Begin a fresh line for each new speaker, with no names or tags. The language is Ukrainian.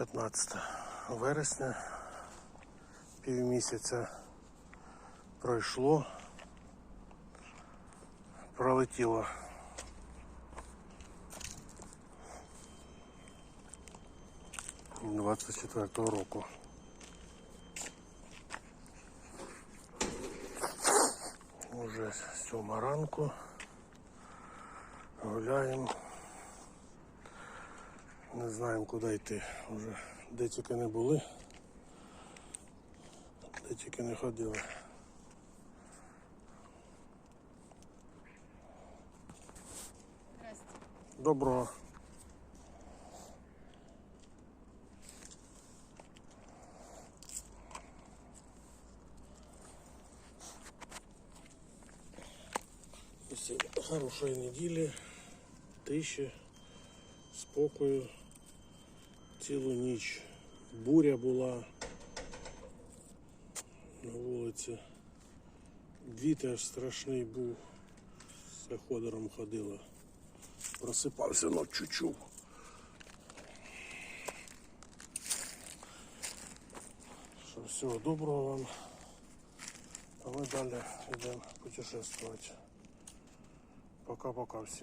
15 вересня, півмісяця пройшло, пролетіло. Двадцять четвертого року. Уже сьома ранку. Гуляємо. Не знаємо куди йти. Уже де тільки не були, де тільки не ходили. Доброго. Усім хорошої неділі, тиші, спокою. Цілу ніч буря була на вулиці. Вітер страшний був. З ходором ходила. Просипався ночі чув. Що, всього доброго вам. А ми далі йдемо путешествувати. Пока-пока всім.